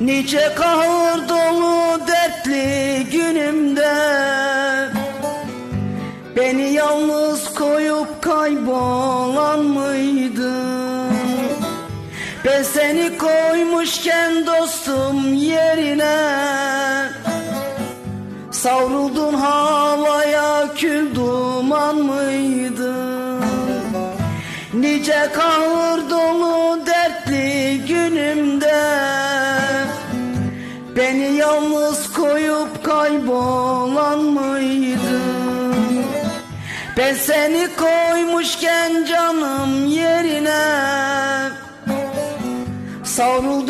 Nice kahır dolu dertli günümde Beni yalnız koyup kaybolan mıydın? Ben seni koymuşken dostum yerine Savruldun havaya kül duman mıydın? Nice kahır Beni yalnız koyup kaybolan mıydın? Ben seni koymuşken canım yerine Savruldun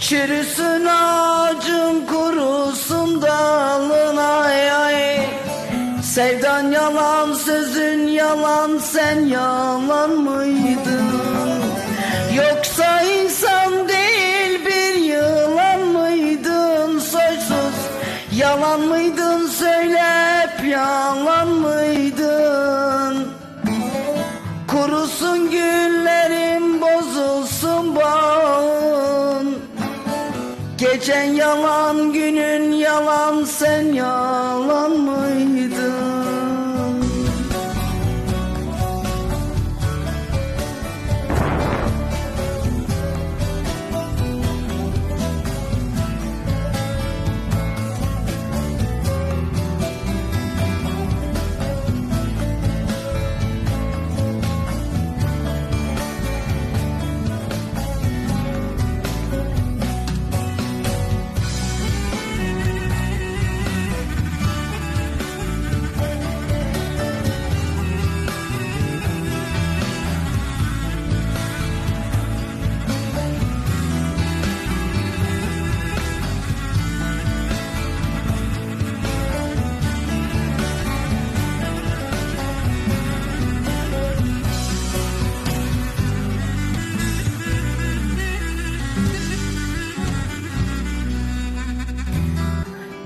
Çürüsün ağacın kurusun dalın ay ay Sevdan yalan sözün yalan sen yalan mıydın? Yoksa insan değil bir yılan mıydın? Soysuz yalan mıydın? Söyle hep yalan Geçen yalan günün yalan sen yalan mıydın?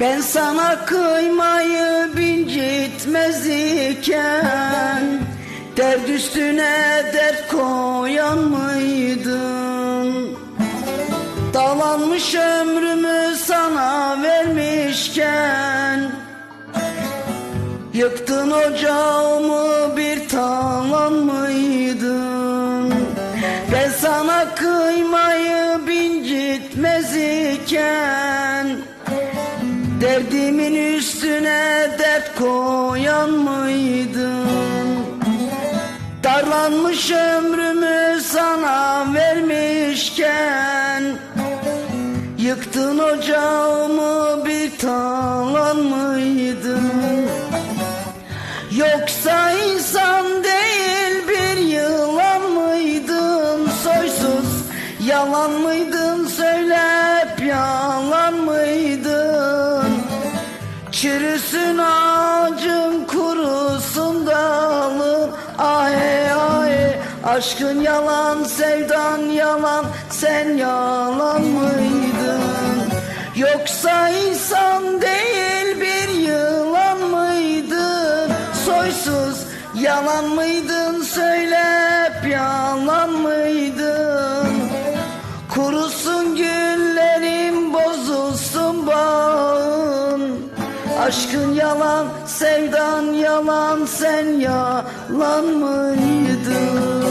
Ben sana kıymayı bincitmez iken Dert üstüne dert koyan mıydın? Dalanmış ömrümü sana vermişken Yıktın ocağımı bir talan mıydın? Ben sana kıymayı bincitmez iken Derdimin üstüne dert koyan mıydın? Darlanmış ömrümü sana vermişken Yıktın ocağımı bir talan mıydın? Yoksa Çürüsün ağacın kurusun dalın Ay ay aşkın yalan sevdan yalan. Sen yalan mıydın? Yoksa insan değil bir yılan mıydın? Soysuz yalan mıydın? Söyle yalan mıydın? Kurusun güllerim Aşkın yalan, sevdan yalan, sen yalan mıydın?